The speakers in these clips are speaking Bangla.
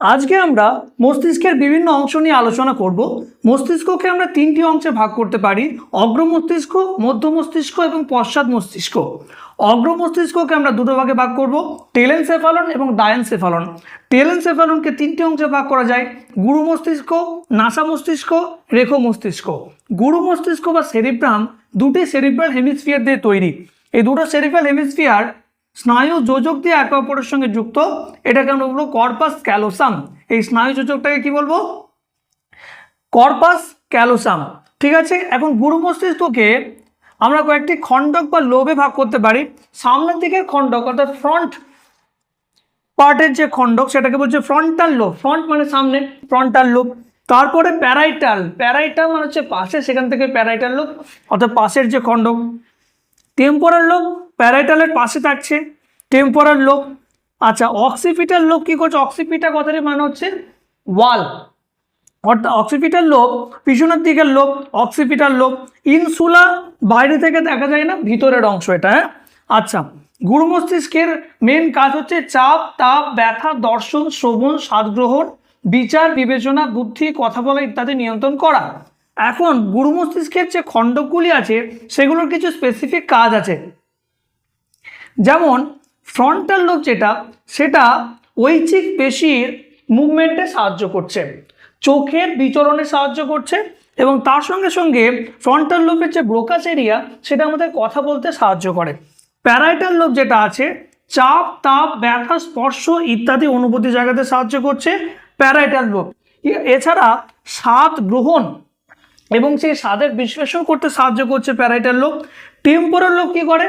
আজকে আমরা মস্তিষ্কের বিভিন্ন অংশ নিয়ে আলোচনা করব। মস্তিষ্ককে আমরা তিনটি অংশে ভাগ করতে পারি অগ্র মস্তিষ্ক মধ্য মস্তিষ্ক এবং পশ্চাৎ মস্তিষ্ক। অগ্র মস্তিষ্ককে আমরা দুটো ভাগে ভাগ করব, টেলেনসেফালন এবং ডায়েনসেফালন টেলেনসেফালনকে তিনটি অংশে ভাগ করা যায় গুরু মস্তিষ্ক নাসা মস্তিষ্ক রেখো মস্তিষ্ক গুরু মস্তিষ্ক বা সেরিব্রাম দুটি সেরিব্রাল হেমিস্ফিয়ার দিয়ে তৈরি। এই দুটো সেরিব্রাল হেমিস্ফিয়ার স্নায়ু যোজক দিয়ে একে অপরের সঙ্গে যুক্ত, এটাকে আমরা বলব কর্পাস ক্যালোসাম এই স্নায়ু যোজকটাকে কি বলব? কর্পাস ক্যালোসাম ঠিক আছে? এখন গুরু মস্তিষ্ককে আমরা কয়েকটি খণ্ডক বা লোভে ভাগ করতে পারি। সামনের দিকের খণ্ডক, অর্থাৎ ফ্রন্ট পার্টের যে খণ্ডক, সেটাকে বলছে ফ্রন্টাল লোভ ফ্রন্ট মানে সামনে ফ্রন্টাল লোভ তারপরে প্যারাইটাল প্যারাইটাল মানে হচ্ছে পাশে, সেখান থেকে প্যারাইটাল লোভ অর্থাৎ পাশের যে খণ্ডক। টেম্পোরাল লোক প্যারাইটালের পাশে থাকছে। টেম্পোরাল লোক আচ্ছা অক্সিপিটাল লোক কী করছে? অক্সিপিটা কথাটি মানে হচ্ছে ওয়াল। অর্থাৎ অক্সিপিটাল লোক, পিছনের দিকের লোক, অক্সিপিটাল লোক, ইনসুলা বাইরে থেকে দেখা যায় না, ভিতরের অংশ এটা হ্যাঁ? আচ্ছা গুরু মস্তিষ্কের মেন কাজ হচ্ছে চাপ, তাপ, ব্যথা, দর্শন, শ্রবণ স্বাদ গ্রহণ, বিচার, বিবেচনা, বুদ্ধি, কথা বলা ইত্যাদি নিয়ন্ত্রণ করা। এখন গুরু মস্তিষ্কের যে খণ্ডকগুলি আছে, সেগুলোর কিছু স্পেসিফিক কাজ আছে। যেমন ফ্রন্টাল লোব যেটা, সেটা ঐচ্ছিক পেশির মুভমেন্টে সাহায্য করছে, চোখের বিচরণে সাহায্য করছে, এবং তার সঙ্গে সঙ্গে ফ্রন্টাল লোবের যে ব্রোকাস এরিয়া সেটা আমাদের কথা বলতে সাহায্য করে। প্যারাইটাল লোব যেটা আছে, চাপ, তাপ, ব্যথা, স্পর্শ ইত্যাদি অনুভূতি জায়গাতে সাহায্য করছে প্যারাইটাল লোব এছাড়া স্বাদ গ্রহণ এবং সেই স্বাদের বিশ্লেষণ করতে সাহায্য করছে প্যারাইটাল লোক। টেম্পোরাল লোক কী করে?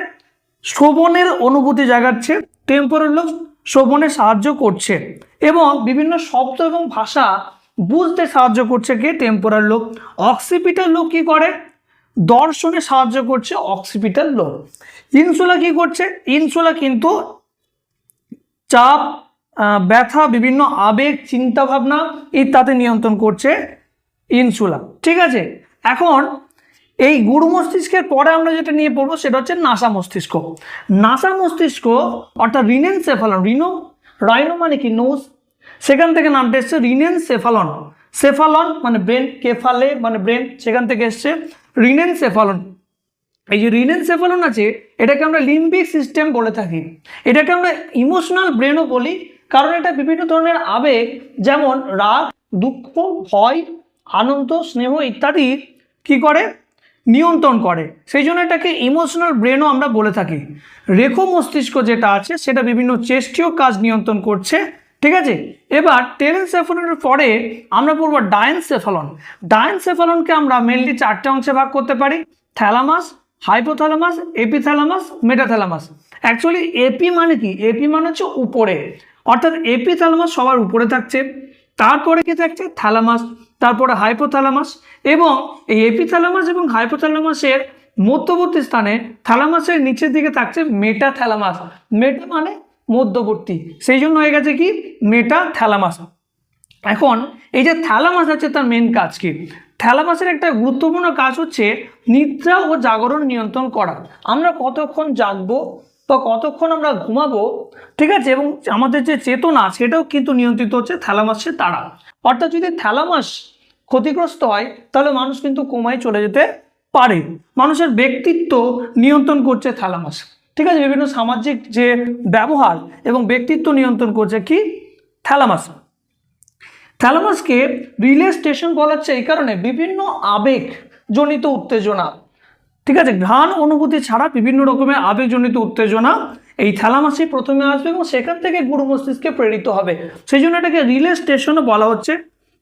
শ্রবণের অনুভূতি জাগাচ্ছে। টেম্পোরাল লোক শ্রবণে সাহায্য করছে এবং বিভিন্ন শব্দ এবং ভাষা বুঝতে সাহায্য করছে কে? টেম্পোরাল লোক। অক্সিপিটাল লোক কী করে? দর্শনে সাহায্য করছে অক্সিপিটাল লোক। ইনসুলা কী করছে? ইনসুলা কিন্তু চাপ ব্যথা, বিভিন্ন আবেগ, চিন্তাভাবনা ইত্যাদি নিয়ন্ত্রণ করছে। ইনসুলা ঠিক আছে? এখন এই গুরু মস্তিষ্কের পরে আমরা যেটা নিয়ে পড়ব সেটা হচ্ছে নাসা মস্তিষ্ক। নাসা মস্তিষ্ক অর্থাৎ রিনেন সেফালন রিনো, রাইনো মানে কি? নোজ। সেখান থেকে নামটা এসছে রিনেন সেফালন সেফালন মানে ব্রেন, কেফালে মানে ব্রেন, সেখান থেকে এসছে রিনেন সেফালন এই যে রিনেন সেফালন আছে, এটাকে আমরা লিম্বিক সিস্টেম বলে থাকি। এটাকে আমরা ইমোশনাল ব্রেনও বলি, কারণ এটা বিভিন্ন ধরনের আবেগ, যেমন রাগ, দুঃখ, ভয় আনন্দ, স্নেহ ইত্যাদি কি করে? নিয়ন্ত্রণ করে। সেই জন্য এটাকে ইমোশনাল ব্রেনও আমরা বলে থাকি। রেখো মস্তিষ্ক যেটা আছে, সেটা বিভিন্ন চেষ্টীয় কাজ নিয়ন্ত্রণ করছে। ঠিক আছে? এবার টেলেনসেফলনের পরে আমরা পড়ব ডায়েনসেফলন ডায়েনসেফলনকে আমরা মেনলি চারটে অংশে ভাগ করতে পারি। Thalamus hypothalamus epithalamus metathalamus actually epi মানে কি? এপি মানে হচ্ছে উপরে। অর্থাৎ এপিথ্যালামাস সবার উপরে থাকছে। তারপরে কি থাকছে থ্যালামাস তারপরে হাইপোথ্যালামাস এবং এই এপিথ্যালামাস এবং হাইপোথ্যালামাসের মধ্যবর্তী স্থানে থ্যালামাসের নিচের দিকে থাকছে মেটা থ্যালামাস মেটা মানে মধ্যবর্তী। সেই জন্য হয়ে গেছে কি? মেটা থ্যালামাস এখন এই যে থ্যালামাস আছে তার মেন কাজ কি? থ্যালামাসের একটা গুরুত্বপূর্ণ কাজ হচ্ছে নিদ্রা ও জাগরণ নিয়ন্ত্রণ করা। আমরা কতক্ষণ জাগবো? বা কতক্ষণ আমরা ঘুমাবো, ঠিক আছে? এবং আমাদের যে চেতনা, সেটাও কিন্তু নিয়ন্ত্রিত হচ্ছে থ্যালামাসের দ্বারা। অর্থাৎ যদি থ্যালামাস ক্ষতিগ্রস্ত হয়, তাহলে মানুষ কিন্তু কোমায় চলে যেতে পারে। মানুষের ব্যক্তিত্ব নিয়ন্ত্রণ করছে থ্যালামাস ঠিক আছে? বিভিন্ন সামাজিক যে ব্যবহার এবং ব্যক্তিত্ব নিয়ন্ত্রণ করছে কি? থ্যালামাস থ্যালামাসকে রিলে স্টেশন বলা হচ্ছে এই কারণে। বিভিন্ন আবেগ জনিত উত্তেজনা ঠিক আছে, ঘ্রাণ অনুভূতি ছাড়া বিভিন্ন রকমের আবেগজনিত উত্তেজনা এই থ্যালামাসে প্রথমে আসবে এবং সেখান থেকে গুরু মস্তিষ্কে প্রেরিত হবে। সেই জন্য এটাকে রিলে স্টেশনও বলা হচ্ছে।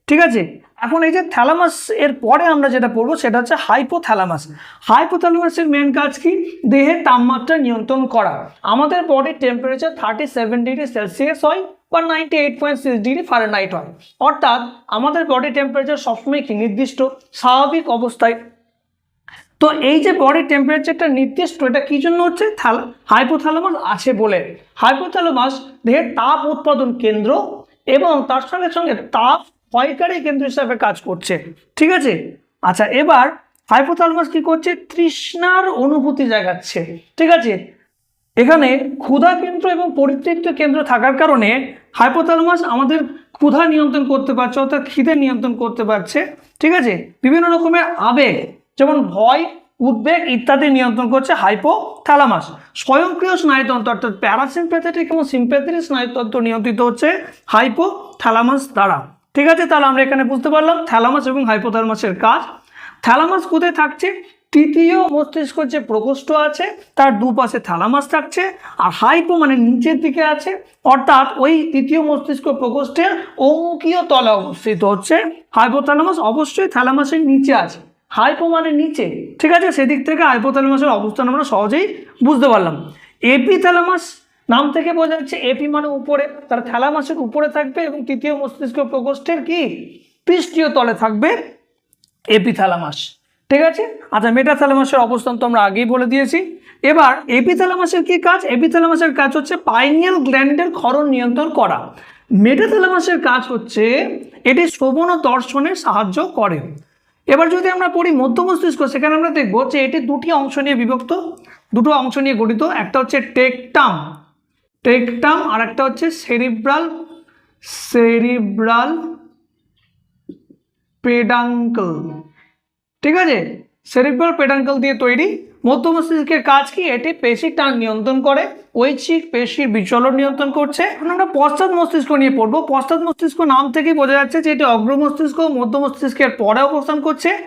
ঠিক আছে? এখন এই যে থ্যালামাস এর পরে আমরা যেটা পড়ব সেটা হচ্ছে হাইপোথ্যালামাস হাইপোথ্যালামাসের মেন কাজ কি? দেহের তাপমাত্রা নিয়ন্ত্রণ করা। আমাদের বডির temperature thirty seven degree Celsius হয় বা ninety eight point six degree Fahrenheit হয়। অর্থাৎ আমাদের বডি টেম্পারেচার সবসময় কি? নির্দিষ্ট, স্বাভাবিক অবস্থায় তো এই যে বডি টেম্পারেচারটা নির্দিষ্ট, এটা কী জন্য হচ্ছে? থ্যালা হাইপোথ্যালামাস আছে বলে। হাইপোথ্যালামাস দেহের তাপ উৎপাদন কেন্দ্র এবং তার সঙ্গে সঙ্গে তাপ ক্ষয়কারী কেন্দ্র হিসাবে কাজ করছে। ঠিক আছে? আচ্ছা এবার হাইপোথ্যালামাস কি করছে? তৃষ্ণার অনুভূতি জাগাচ্ছে। ঠিক আছে? এখানে ক্ষুধা কেন্দ্র এবং পরিতৃপ্ত কেন্দ্র থাকার কারণে হাইপোথ্যালামাস আমাদের ক্ষুধা নিয়ন্ত্রণ করতে পারছে, অর্থাৎ খিদে নিয়ন্ত্রণ করতে পারছে। ঠিক আছে? বিভিন্ন রকমের আবেগ যেমন ভয়, উদ্বেগ ইত্যাদি নিয়ন্ত্রণ করছে হাইপো হাইপোথ্যালামাস স্বয়ংক্রিয় স্নায়ুতন্ত্র অর্থাৎ প্যারাসিম্প্যাথেটিক এবং সিম্প্যাথেটিক স্নায়ুতন্ত্র নিয়ন্ত্রিত হচ্ছে হাইপো হাইপোথ্যালামাস দ্বারা। ঠিক আছে, তাহলে আমরা এখানে বুঝতে পারলাম থ্যালামাস এবং হাইপোথ্যালামাসের কাজ। থ্যালামাস কোথায় থাকছে? তৃতীয় মস্তিষ্ক যে প্রকোষ্ঠ আছে, তার দুপাশে থ্যালামাস থাকছে আর হাইপো মানে নিচের দিকে আছে। অর্থাৎ ওই তৃতীয় মস্তিষ্ক প্রকোষ্ঠের অঙ্কীয় তলা অবস্থিত হচ্ছে হাইপোথ্যালামাস অবশ্যই থ্যালামাসের নিচে আছে। হাইপো মানে নিচে, ঠিক আছে? সেদিক থেকে হাইপোথ্যালামাসের অবস্থান আমরা সহজেই বুঝতে পারলাম। এপিথ্যালামাস নাম থেকে বোঝা যাচ্ছে, এপি মানে উপরে, তার থ্যালামাসের উপরে থাকবে এবং তৃতীয় মস্তিষ্ক প্রকোষ্ঠের কি? পৃষ্ঠীয় তলে থাকবে এপিথ্যালামাস। ঠিক আছে? আচ্ছা মেটা মেটাথ্যালামাসের অবস্থান তো আমরা আগেই বলে দিয়েছি। এবার এপি এপিথ্যালামাসের কি কাজ? এপি এপিথ্যালামাসের কাজ হচ্ছে পাইনিয়াল গ্ল্যান্ডের ক্ষরণ নিয়ন্ত্রণ করা। মেটাথ্যালামাসের কাজ হচ্ছে, এটি শ্রবণ ও দর্শনে সাহায্য করে। এবার যদি আমরা পড়ি মধ্য মস্তিষ্ক, সেখানে আমরা দেখব যে এটি দুটি অংশ নিয়ে বিভক্ত। দুটো অংশ নিয়ে গঠিত, একটা হচ্ছে টেকটাম। টেকটাম আর একটা হচ্ছে সেরিব্রাল সেরিব্রাল পেডাঙ্কল। ঠিক আছে? সেরিব্রাল পেডাঙ্কল দিয়ে তৈরি মধ্য মস্তিষ্কের কাজ কি? এটি পেশি টান নিয়ন্ত্রণ করে, ঐচ্ছিক পেশির বিচলন নিয়ন্ত্রণ করছে। এখন আমরা পশ্চাৎ মস্তিষ্ক নিয়ে পড়ব। পশ্চাৎ মস্তিষ্ক নাম থেকেই বোঝা যাচ্ছে যে এটি অগ্র মস্তিষ্ক মধ্য মস্তিষ্কের পরে অবস্থান করছে।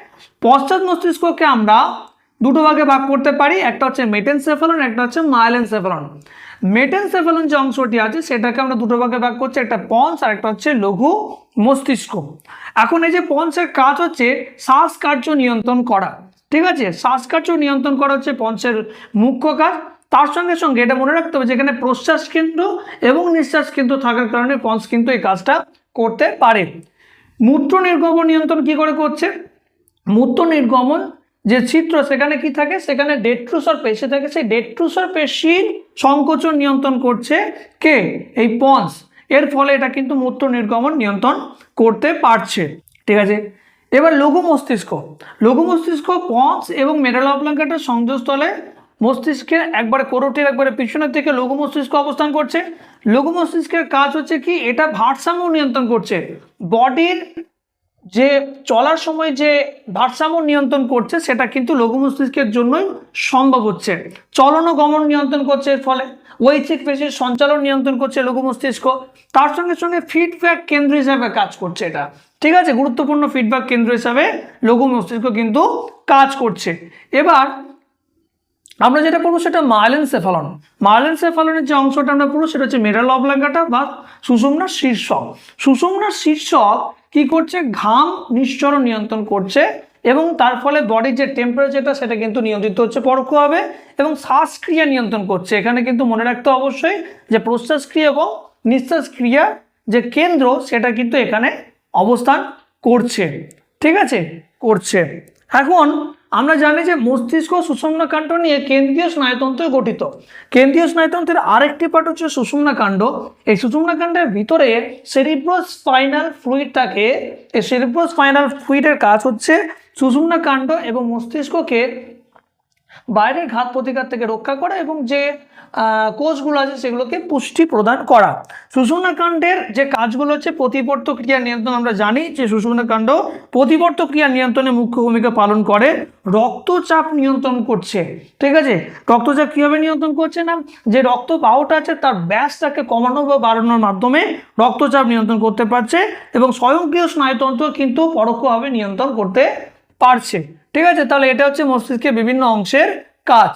পশ্চাৎ মস্তিষ্ককে আমরা দুটো ভাগে ভাগ করতে পারি। একটা হচ্ছে মেটেন মেটেনসেফালন, একটা হচ্ছে মাইলেনসেফালন। মেটেনসেফালন যে অংশটি আছে, সেটাকে আমরা দুটো ভাগে ভাগ করছি। একটা পন্স আর একটা হচ্ছে লঘু মস্তিষ্ক। এখন এই যে পন্সের কাজ হচ্ছে শ্বাসকার্য নিয়ন্ত্রণ করা। ঠিক আছে? শ্বাসকার্য নিয়ন্ত্রণ করা হচ্ছে পঞ্চের মুখ্য কাজ। তার সঙ্গে সঙ্গে এটা মনে রাখতে হবে যেখানে প্রশ্বাস কেন্দ্র এবং নিঃশ্বাস কিন্তু থাকার কারণে পঞ্চ কিন্তু এই কাজটা করতে পারে। মূত্র নির্গমন নিয়ন্ত্রণ কি করে করছে? মূত্র নির্গমন যে চিত্র সেখানে কি থাকে? সেখানে ডেট্রুসর পেশি থাকে। সেই ডেট্রুসর পেশির সংকোচন নিয়ন্ত্রণ করছে কে? এই পন্স এর ফলে এটা কিন্তু মূত্র নির্গমন নিয়ন্ত্রণ করতে পারছে। ঠিক আছে? এবার লঘু মস্তিষ্ক। লঘু মস্তিষ্ক, পঞ্চ এবং মেডাল অবলাঙ্কাটার সংযোগস্থলে মস্তিষ্কের একবারে কোরোটির একবারে পিছনের থেকে লঘু মস্তিষ্ক অবস্থান করছে। লঘু মস্তিষ্কের কাজ হচ্ছে কি? এটা ভারসাম্য নিয়ন্ত্রণ করছে। বডির যে চলার সময় যে ভারসাম্য নিয়ন্ত্রণ করছে, সেটা কিন্তু লঘু মস্তিষ্কের জন্যই সম্ভব হচ্ছে। চলন ও গমন নিয়ন্ত্রণ করছে এর ফলে, ঐচ্ছিক পেশির সঞ্চালন নিয়ন্ত্রণ করছে লঘু মস্তিষ্ক। তার সঙ্গে সঙ্গে ফিডব্যাক কেন্দ্র হিসাবে কাজ করছে এটা। ঠিক আছে, গুরুত্বপূর্ণ ফিডব্যাক কেন্দ্র হিসাবে লঘু মস্তিষ্ক কিন্তু কাজ করছে। এবার, আমরা যেটা পড়ব সেটা মাইলেনসেফালন মাইলেনসেফালনের যে অংশটা আমরা পড়ব, সেটা হচ্ছে মেডাল অবলাঙ্গাটা বা সুষুম্নার শীর্ষক। সুষুম্নার শীর্ষক কি করছে? ঘাম নিঃসরণ নিয়ন্ত্রণ করছে এবং তার ফলে বডির যে টেম্পারেচারটা সেটা কিন্তু নিয়ন্ত্রিত হচ্ছে পরোক্ষভাবে এবং শ্বাসক্রিয়া নিয়ন্ত্রণ করছে। এখানে কিন্তু মনে রাখতে অবশ্যই যে প্রশ্বাসক্রিয়া এবং নিঃশ্বাসক্রিয়া যে কেন্দ্র, সেটা কিন্তু এখানে অবস্থান করছে। ঠিক আছে? করছে। এখন আমরা জানি যে মস্তিষ্ক সুষুম্না কাণ্ড নিয়ে কেন্দ্রীয় স্নায়ুতন্ত্র গঠিত। কেন্দ্রীয় স্নায়ুতন্ত্রের আরেকটি পার্ট হচ্ছে সুষুম্না কাণ্ড। এই সুষুম্না কাণ্ডের ভিতরে সেরিব্রোস্পাইনাল স্পাইনাল ফ্লুইডটাকে এই সেরিব্রোস্পাইনাল ফ্লুইডের কাজ হচ্ছে সুষুম্না কাণ্ড এবং মস্তিষ্ককে বাইরের ঘাত প্রতিকার থেকে রক্ষা করা এবং যে কোষগুলো আছে সেগুলোকে পুষ্টি প্রদান করা। সুষুম্নাকাণ্ডের যে কাজগুলো হচ্ছে প্রতিবর্ত ক্রিয়া নিয়ন্ত্রণ আমরা জানি যে সুষুম্নাকাণ্ড প্রতিবর্ত ক্রিয়া নিয়ন্ত্রণে মুখ্য ভূমিকা পালন করে। রক্তচাপ নিয়ন্ত্রণ করছে, ঠিক আছে? রক্তচাপ কীভাবে নিয়ন্ত্রণ করছে না? যে রক্ত বাহুটা আছে তার ব্যাসটাকে কমানো বা বাড়ানোর মাধ্যমে রক্তচাপ নিয়ন্ত্রণ করতে পারছে এবং স্বয়ংক্রিয় স্নায়ুতন্ত্র কিন্তু পরোক্ষভাবে নিয়ন্ত্রণ করতে পারছে। ঠিক আছে? তাহলে এটা হচ্ছে মস্তিষ্কের বিভিন্ন অংশের কাজ।